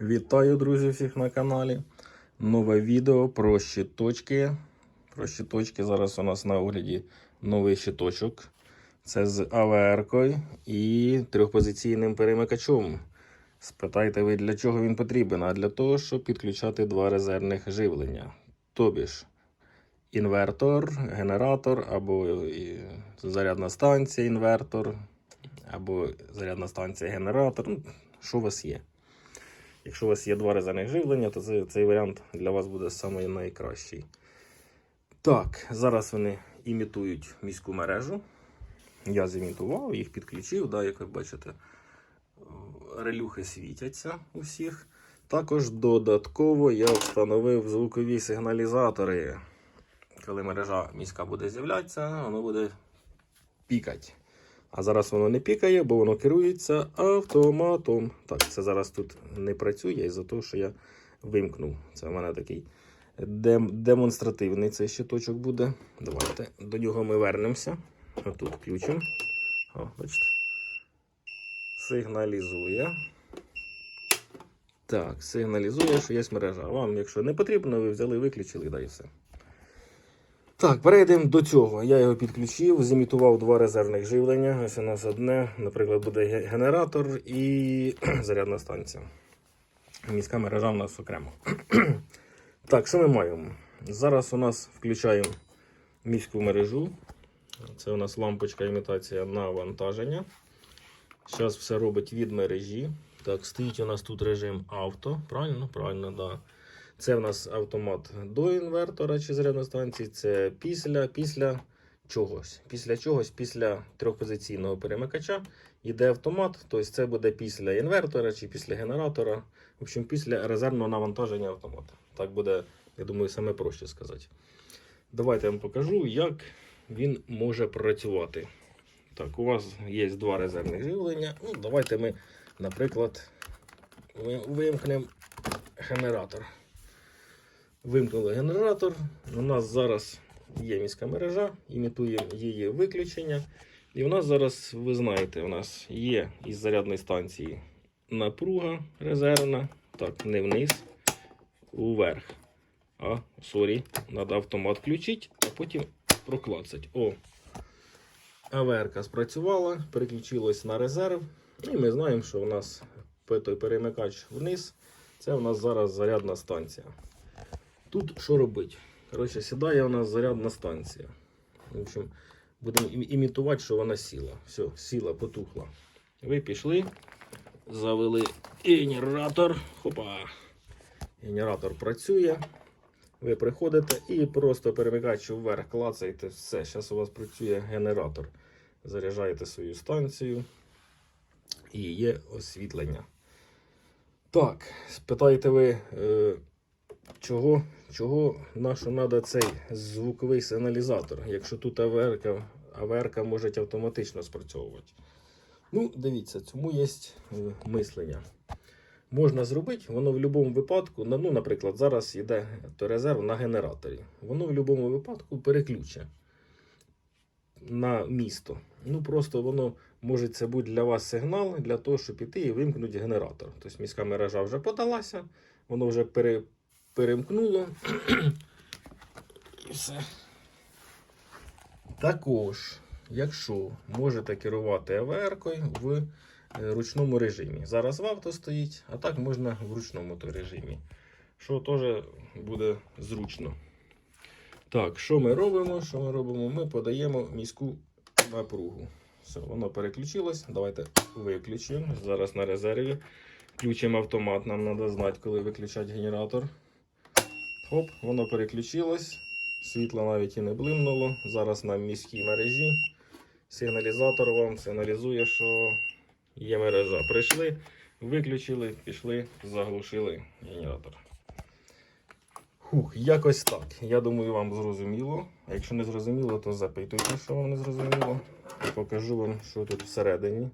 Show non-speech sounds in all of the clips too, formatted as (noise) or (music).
Вітаю, друзі, всіх на каналі. Нове відео про щиточки. Про щиточки. Зараз у нас на огляді новий щиточок. Це з АВР-кою і трьохпозиційним перемикачом. Спитайте ви, для чого він потрібен? А для того, щоб підключати два резервних живлення. Тобі ж інвертор, генератор або зарядна станція, інвертор, або зарядна станція, генератор. Ну, що у вас є? Якщо у вас є два резервних живлення, то це, цей варіант для вас буде самий найкращий. Так, зараз вони імітують міську мережу. Я зімітував, їх підключив, да, як ви бачите, релюхи світяться у всіх. Також додатково я встановив звукові сигналізатори. Коли мережа міська буде з'являтися, воно буде пікати. А зараз воно не пікає, бо воно керується автоматом. Так, це зараз тут не працює із-за того, що я вимкнув. Це в мене такий дем- демонстративний цей щиточок буде. Давайте до нього ми вернемося. Отут включимо. О, бачите. Сигналізує. Так, сигналізує, що є мережа. Вам, якщо не потрібно, ви взяли, виключили, да і все. Так, перейдемо до цього. Я його підключив, зімітував два резервних живлення. Ось у нас одне, наприклад, буде генератор і (clears throat) зарядна станція. Міська мережа у нас окремо. (clears throat) так, що ми маємо? Зараз у нас включаємо міську мережу. Це у нас лампочка імітація навантаження. Зараз все робить від мережі. Так, стоїть у нас тут режим авто. Правильно? Правильно, так. Да. Це в нас автомат до інвертора чи зарядної станції. Це після, після чогось. Після чогось, після трьохпозиційного перемикача йде автомат. Тобто це буде після інвертора чи після генератора. В общем, після резервного навантаження автомата. Так буде, я думаю, саме проще сказати. Давайте я вам покажу, як він може працювати. Так, у вас є два резервних живлення. Ну, давайте ми, наприклад, ви- вимкнемо генератор. Вимкнули генератор. У нас зараз є міська мережа, імітуємо її виключення. І у нас зараз, ви знаєте, у нас є із зарядної станції напруга резервна. Так, не вниз, уверх. А, сорі, треба автомат включити, а потім проклацати. О, АВР спрацювала, переключилась на резерв. І ми знаємо, що у нас той перемикач вниз. Це у нас зараз зарядна станція. Тут що робити? Коротше, сідає у нас зарядна станція. В общем, будемо імітувати, що вона сіла. Все, сіла, потухла. Ви пішли, завели генератор. Хопа. Генератор працює. Ви приходите і просто перемикач вверх клацаєте. Все, зараз у вас працює генератор. Заряджаєте свою станцію і є освітлення. Так, спитаєте ви, е, чого, чого нашу треба цей звуковий сигналізатор, якщо тут АВР, АВР може автоматично спрацьовувати. Ну, дивіться, цьому є е, мислення. Можна зробити, воно в будь-якому випадку, ну, наприклад, зараз йде резерв на генераторі. Воно в будь-якому випадку переключе на місто. Ну просто воно може це бути для вас сигнал для того, щоб піти і вимкнути генератор. Тобто міська мережа вже подалася, воно вже пере, перемкнуло. І все. Також, якщо можете керувати АВР-кою в е, ручному режимі. Зараз в авто стоїть, а так можна в ручному режимі. Що теж буде зручно. Так, що ми робимо? Що ми робимо? Ми подаємо міську напругу. Все, воно переключилось. Давайте виключимо. Зараз на резерві. Включимо автомат, нам треба знати, коли виключати генератор. Хоп, воно переключилось. Світло навіть і не блимнуло. Зараз на міській мережі. Сигналізатор вам сигналізує, що є мережа. Прийшли, виключили, пішли, заглушили генератор. Хух, якось так. Я думаю, вам зрозуміло. А Якщо не зрозуміло, то запитуйте, що вам не зрозуміло. Покажу вам, що тут всередині.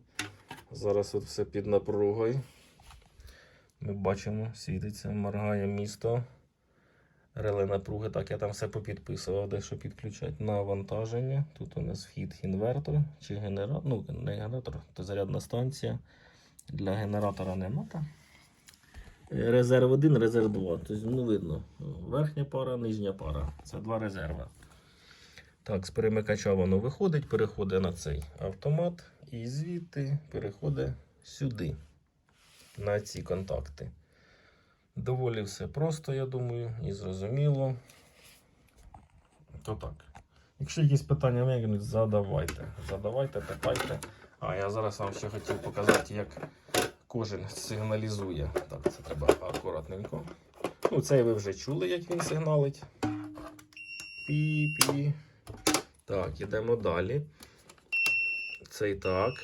Зараз тут все під напругою. Ми бачимо, світиться, моргає місто. Реле напруги. Так, я там все попідписував, де що підключати. Навантаження. Тут у нас вхід інвертор чи генератор. Ну, не генератор, то зарядна станція. Для генератора не треба. Е, Резерв 1, резерв 2. Тобто, ну видно. Верхня пара, нижня пара. Це два резерва. Так, з перемикача воно виходить, переходить на цей автомат і звідти переходить сюди, на ці контакти. Доволі все просто, я думаю, і зрозуміло. То так. Якщо якісь питання виникнуть, задавайте. Задавайте, питайте. А я зараз вам ще хотів показати, як кожен сигналізує. Так, це треба акуратненько. Ну, цей ви вже чули, як він сигналить. Пі-пі. Так, ідемо далі. Цей так.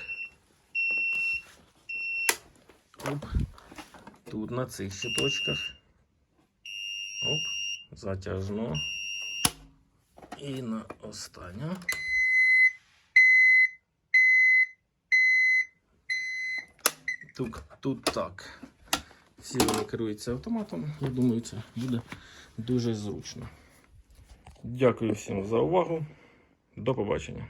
Оп. Тут на цих щиточках. Оп. Затяжно. І на останню. Тут, тут так. Всі вони керуються автоматом. Я думаю, це буде дуже зручно. Дякую всім за увагу. До побачення.